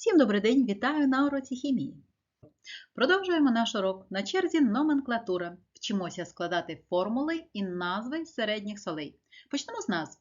Всім добрий день, вітаю на уроці хімії. Продовжуємо наш урок. На черзі номенклатура. Вчимося складати формули і назви середніх солей. Почнемо з назв.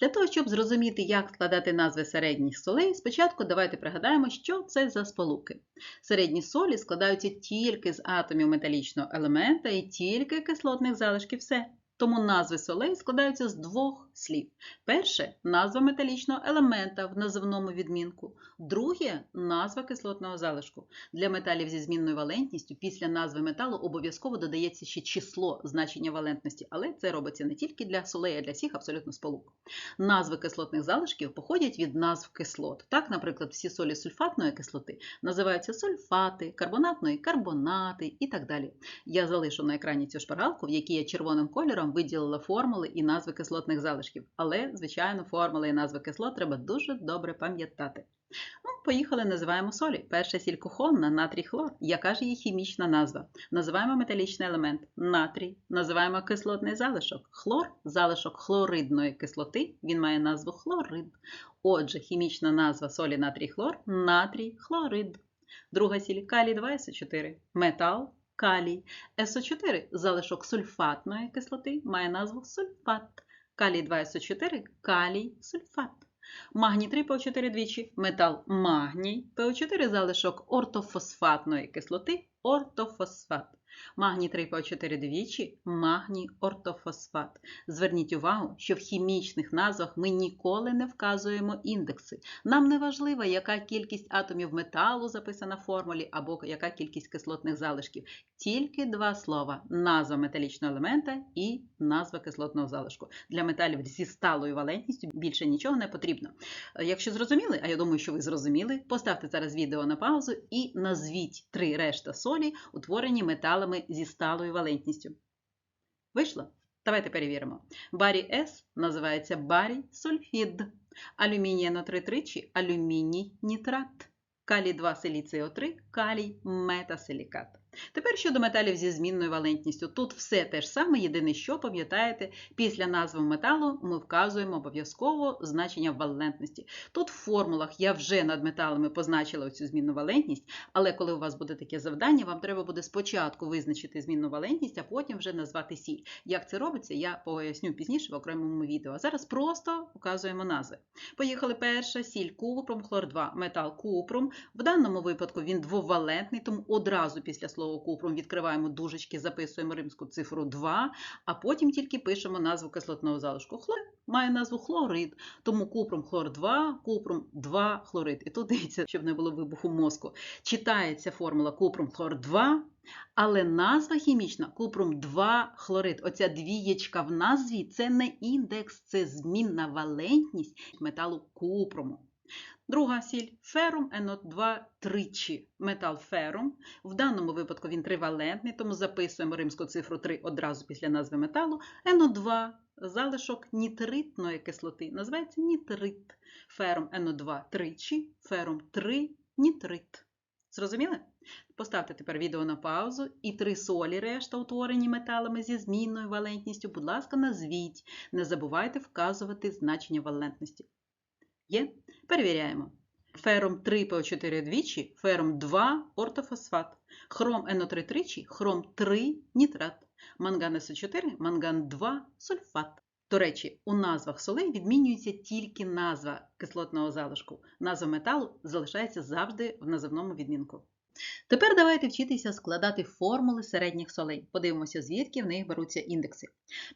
Для того, щоб зрозуміти, як складати назви середніх солей, спочатку давайте пригадаємо, що це за сполуки. Середні солі складаються тільки з атомів металічного елемента і тільки кислотних залишків все. Тому назви солей складаються з двох слів. Перше назва металічного елемента в називному відмінку. Друге назва кислотного залишку. Для металів зі змінною валентністю після назви металу обов'язково додається ще число значення валентності, але це робиться не тільки для солей, а для всіх абсолютно сполук. Назви кислотних залишків походять від назв кислот. Так, наприклад, всі солі сульфатної кислоти називаються сульфати, карбонатної карбонати і так далі. Я залишу на екрані цю шпаргалку, в якій я червоним кольором виділила формули і назви кислотних залишків. Але, звичайно, формули і назви кислот треба дуже добре пам'ятати. Ну, поїхали, називаємо солі. Перша сіль кухонна, натрій хлор. Яка ж її хімічна назва? Називаємо металічний елемент натрій, називаємо кислотний залишок. Хлор залишок хлоридної кислоти, він має назву хлорид. Отже, хімічна назва солі натрій хлор натрій хлорид. Друга сіль калій 2 СО4. Метал калій. СО4 залишок сульфатної кислоти має назву сульфат. Калій 2 СО4 калій сульфат. Магній 3 ПО4 двічі, метал магній, ПО4 залишок ортофосфатної кислоти ортофосфат. Магній 3 ПО4 двічі, магній ортофосфат. Зверніть увагу, що в хімічних назвах ми ніколи не вказуємо індекси. Нам не важливо, яка кількість атомів металу записана в формулі або яка кількість кислотних залишків. Тільки два слова: назва металічного елемента і назва кислотного залишку. Для металів зі сталою валентністю більше нічого не потрібно. Якщо зрозуміли, а я думаю, що ви зрозуміли, поставте зараз відео на паузу і назвіть три решта солі, утворені металами зі сталою валентністю. Вийшло? Давайте перевіримо. Барій С називається барій сульфід, Алюмінія на 3 тричі алюміній нітрат, калій 2 силіцій О3, калій метасилікат. Тепер щодо металів зі змінною валентністю. Тут все те ж саме, єдине, що пам'ятаєте, після назви металу ми вказуємо обов'язково значення валентності. Тут в формулах я вже над металами позначила цю змінну валентність, але коли у вас буде таке завдання, вам треба буде спочатку визначити змінну валентність, а потім вже назвати сіль. Як це робиться, я поясню пізніше в окремому відео. А зараз просто показуємо назви. Поїхали перша сіль купрум, хлор 2, метал купрум. В даному випадку він двовалентний, тому одразу після слова слово купрум відкриваємо дужечки, записуємо римську цифру 2, а потім тільки пишемо назву кислотного залишку. Хлор має назву хлорид, тому купрум хлор 2, купрум 2 хлорид. І тут дивіться, щоб не було вибуху мозку. Читається формула купрум хлор 2, але назва хімічна купрум 2 хлорид. Оця двієчка в назві це не індекс, це змінна валентність металу купруму. Друга сіль ферум НО2 тричі метал ферум. В даному випадку він тривалентний, тому записуємо римську цифру 3 одразу після назви металу. НО2 залишок нітритної кислоти. Називається нітрит. Ферум НО2 тричі, ферум 3 нітрит. Зрозуміли? Поставте тепер відео на паузу і три солі решта, утворені металами зі змінною валентністю, будь ласка, назвіть. Не забувайте вказувати значення валентності. Є? Перевіряємо. Ферум 3 ПО4 двічі, ферум 2 ортофосфат, хром НО3 тричі, хром 3 нітрат, манган СО4, манган 2 сульфат. До речі, у назвах солей відмінюється тільки назва кислотного залишку. Назва металу залишається завжди в називному відмінку. Тепер давайте вчитися складати формули середніх солей. Подивимося, звідки в них беруться індекси.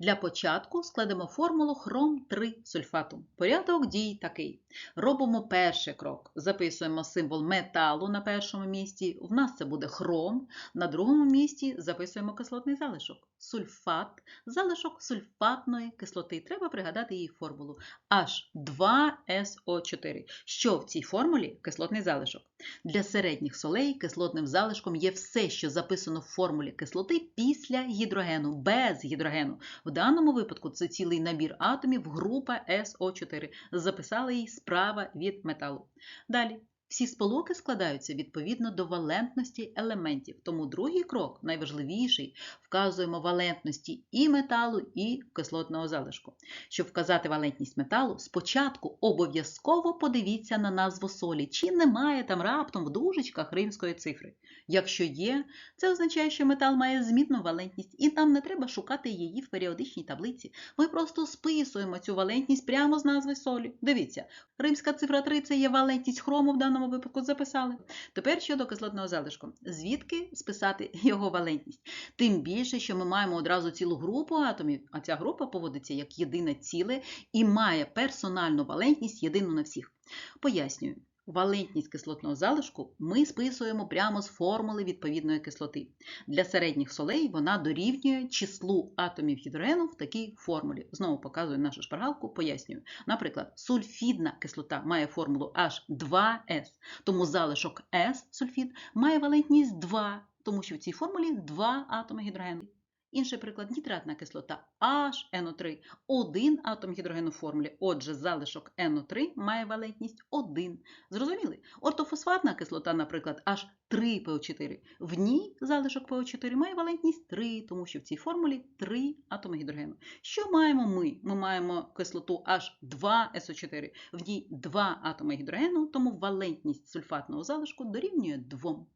Для початку складемо формулу хром 3 сульфату. Порядок дій такий. Робимо перший крок. Записуємо символ металу на першому місці. В нас це буде хром. На другому місці записуємо кислотний залишок. Сульфат, залишок сульфатної кислоти. Треба пригадати її формулу. H2SO4. Що в цій формулі кислотний залишок? Для середніх солей кислотним залишком є все, що записано в формулі кислоти після гідрогену, без гідрогену. В даному випадку це цілий набір атомів, група СО4. Записали її справа від металу. Далі. Всі сполуки складаються відповідно до валентності елементів, тому другий крок, найважливіший, вказуємо валентності і металу, і кислотного залишку. Щоб вказати валентність металу, спочатку обов'язково подивіться на назву солі, чи немає там раптом в дужечках римської цифри. Якщо є, це означає, що метал має змінну валентність, і нам не треба шукати її в періодичній таблиці. Ми просто списуємо цю валентність прямо з назви солі. Дивіться, римська цифра 3 це є валентність хрому в даному випадку записали. Тепер щодо кислотного залишку. Звідки списати його валентність? Тим більше, що ми маємо одразу цілу групу атомів, а ця група поводиться як єдине ціле і має персональну валентність єдину на всіх. Пояснюю. Валентність кислотного залишку ми списуємо прямо з формули відповідної кислоти. Для середніх солей вона дорівнює числу атомів гідрогену в такій формулі. Знову показую нашу шпаргалку, пояснюю. Наприклад, сульфідна кислота має формулу H2S, тому залишок S сульфід має валентність 2, тому що в цій формулі 2 атоми гідрогену. Інший приклад нітратна кислота HNO3, один атом гідрогену в формулі, отже, залишок NO3 має валентність 1. Зрозуміли? Ортофосфатна кислота, наприклад, H3PO4. В ній залишок PO4 має валентність 3, тому що в цій формулі 3 атоми гідрогену. Що маємо ми? Ми маємо кислоту H2SO4, в ній 2 атоми гідрогену, тому валентність сульфатного залишку дорівнює 2.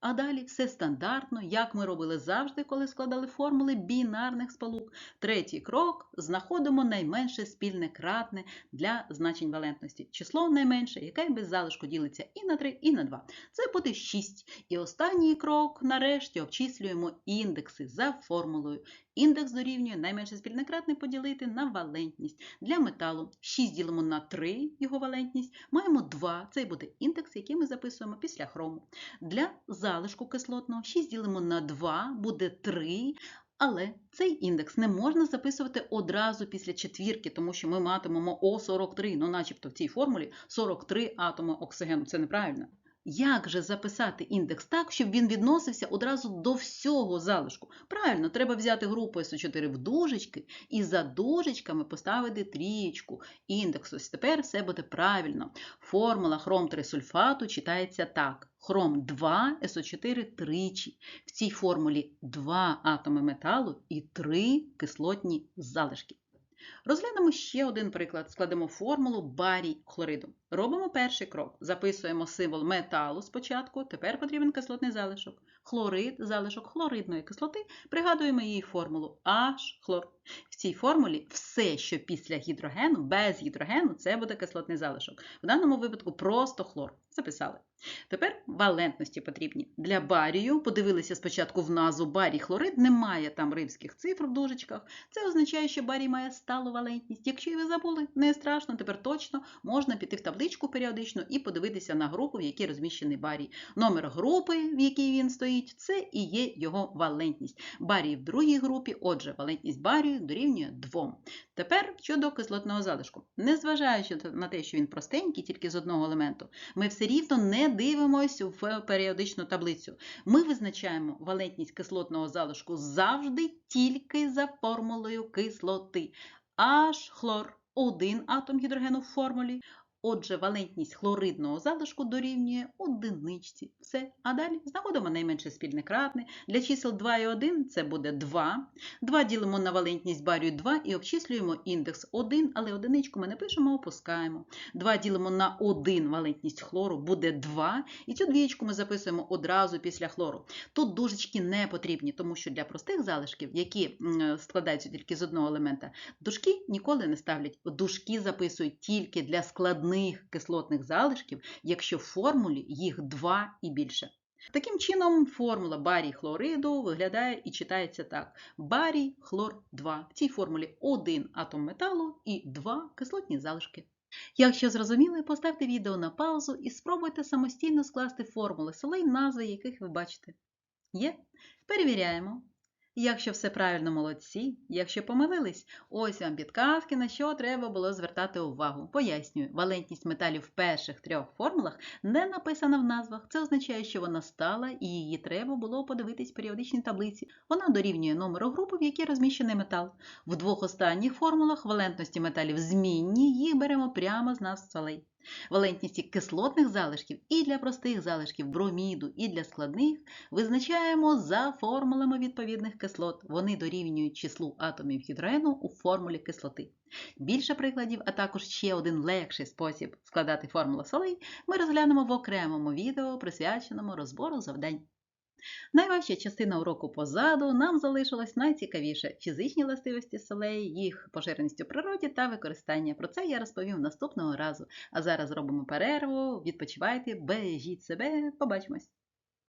А далі все стандартно, як ми робили завжди, коли складали формули бінарних сполук. Третій крок знаходимо найменше спільне кратне для значень валентності. Число найменше, яке без залишку ділиться і на 3, і на 2. Це буде 6. І останній крок, нарешті, обчислюємо індекси за формулою. Індекс дорівнює найменше спільне кратне поділити на валентність. Для металу 6 ділимо на 3 його валентність, маємо 2. Це буде індекс, який ми записуємо після хрому. Для залишку кислотного 6 ділимо на 2, буде 3. Але цей індекс не можна записувати одразу після четвірки, тому що ми матимемо О43, ну начебто в цій формулі 43 атоми оксигену. Це неправильно. Як же записати індекс так, щоб він відносився одразу до всього залишку? Правильно, треба взяти групу СО4 в дужечки і за дужечками поставити трієчку індексу. Ось Тепер все буде правильно. Формула хром 3 сульфату читається так. Хром 2, СО4 тричі. В цій формулі 2 атоми металу і 3 кислотні залишки. Розглянемо ще один приклад. Складемо формулу барій хлориду. Робимо перший крок. Записуємо символ металу спочатку, тепер потрібен кислотний залишок. Хлорид, залишок хлоридної кислоти, пригадуємо її формулу H-хлор. В цій формулі все, що після гідрогену, без гідрогену, це буде кислотний залишок. В даному випадку просто хлор. Записали. Тепер валентності потрібні. Для барію подивилися спочатку в назву барій хлорид, немає там римських цифр в дужечках. Це означає, що барій має сталу валентність. Якщо ви забули, не страшно, тепер точно можна піти в табличку періодично і подивитися на групу, в якій розміщений барій. Номер групи, в якій він стоїть, це і є його валентність. Барій в другій групі, отже, валентність барію дорівнює 2. Тепер щодо кислотного залишку. Незважаючи на те, що він простенький, тільки з одного елементу, ми все рівно не дивимося в періодичну таблицю. Ми визначаємо валентність кислотного залишку завжди тільки за формулою кислоти. H хлор один атом гідрогену в формулі. Отже, валентність хлоридного залишку дорівнює одиничці. Все. А далі знаходимо найменше спільне кратне. Для чисел 2 і 1 це буде 2. 2 ділимо на валентність барію 2 і обчислюємо індекс 1, але одиничку ми не пишемо, опускаємо. 2 ділимо на 1 валентність хлору буде 2. І цю двієчку ми записуємо одразу після хлору. Тут дужечки не потрібні, тому що для простих залишків, які складаються тільки з одного елемента, дужки ніколи не ставлять. Дужки записують тільки для складних кислотних залишків, якщо в формулі їх 2 і більше. Таким чином, формула барій хлориду виглядає і читається так: барій хлор 2. В цій формулі 1 атом металу і 2 кислотні залишки. Якщо зрозуміли, поставте відео на паузу і спробуйте самостійно скласти формули солей, назви яких ви бачите. Є? Перевіряємо. Якщо все правильно, молодці, якщо помилились, ось вам підказки, на що треба було звертати увагу. Пояснюю, валентність металів в перших трьох формулах не написана в назвах. Це означає, що вона стала і її треба було подивитись в періодичній таблиці. Вона дорівнює номеру групи, в якій розміщений метал. В двох останніх формулах валентності металів змінні, їх беремо прямо з назв солей. Валентності кислотних залишків і для простих залишків броміду, і для складних визначаємо за формулами відповідних кислот. Вони дорівнюють числу атомів гідрогену у формулі кислоти. Більше прикладів, а також ще один легший спосіб складати формулу солей ми розглянемо в окремому відео, присвяченому розбору завдань. Найважча частина уроку позаду нам залишилось найцікавіше фізичні властивості солей, їх поширеність у природі та використання. Про це я розповім наступного разу. А зараз робимо перерву, відпочивайте, бережіть себе, побачимось!